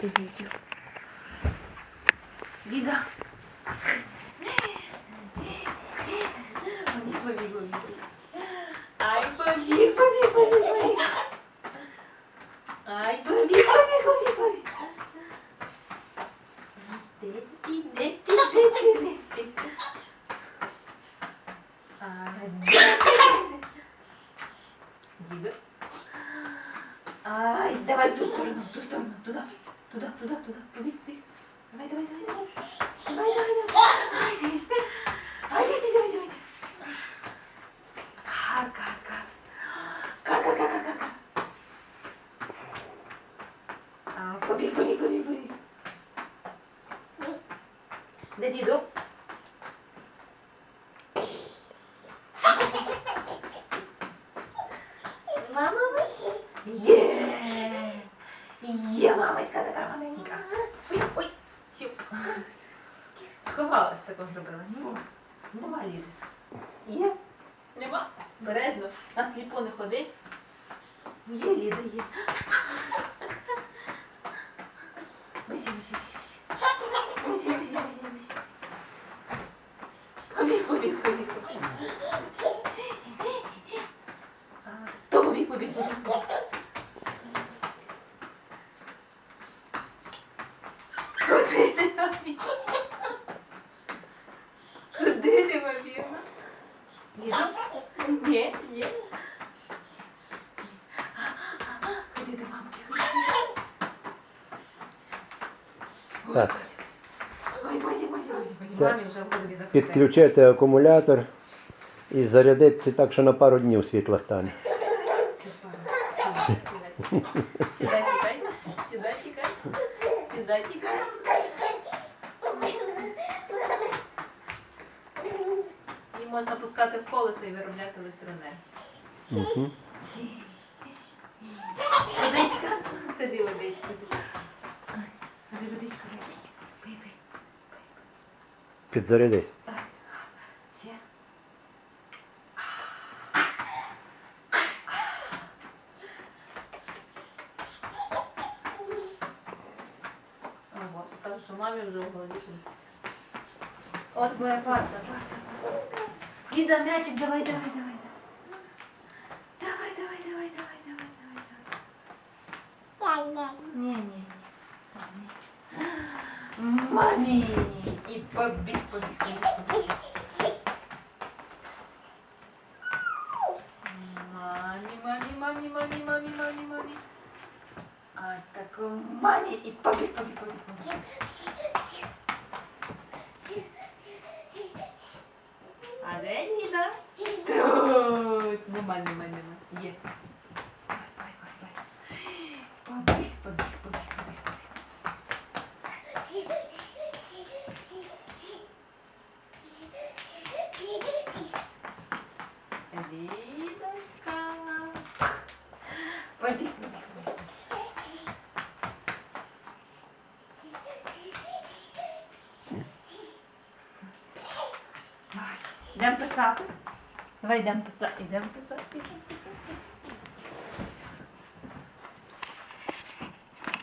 ти видів. Ліда. Побіг, побіг, побіг. Ай, побіг, побіг, побіг, побіг. Ай, побіг, побіг, побіг, побіг. Де ти, де ти, де ти, де ти? А, де ти? Діду. Ай, давай в ту сторону, в ту сторону, туда, Туда, туда, туда, побіг, побіг. Давай, давай, давай, давай. Давай, давай, давай. Ай, ай, ай, ай. Кар, кар, кар. Кар, кар, кар, кар, кар. Побіг, побіг, побіг, побіг. Де діду? Мама, є! Є, така маленька. Ой, ой, сів. Сховалась тако зробила. Ні, нема ліди. Є? Нема? Бережно. На сліпо не ходи. Є ліда, є. Висі, висі, висі, висі. Висі, висі, висі, висі. Побіг, побіг, побіг, побіг. Побіг, побіг, побіг. Побіг? Куди? Ліза? Ні, ні. Ходи до мамки. Так. Ой, Мамі вже в голові закрутила. Підключити акумулятор і зарядити так, що на пару днів світло стане. Сідай, чекай. Сідай, чекай. Сідай, чекай. Можна пускати в колесо і виробляти електроенергію. Угу. Водичка. Ходи, водичка. Ай, Ходи. Пий, пий. Підзарядись. Ай, Ще. О, Боже, кажу, що мамі вже в голові. От моя парта, парта. Діда, м'ячик, давай, давай, давай. Давай, давай, давай, давай, давай, давай, давай. Ні, ні, ні. Мамі. І побіг, побіг, побіг, побіг. Мамі, мамі, мамі, мамі, мамі, мамі, мамі. А так мамі і побіг, побіг, побіг, побіг. Vai, minha mãe, minha. Yeah. Vai, vai, vai, vai. Pabrik, pabrik, pabrik, pabrik. Ali, dois Vai. Dá um passado. Давай йдемо писати. Йдемо писати. Йдемо писати.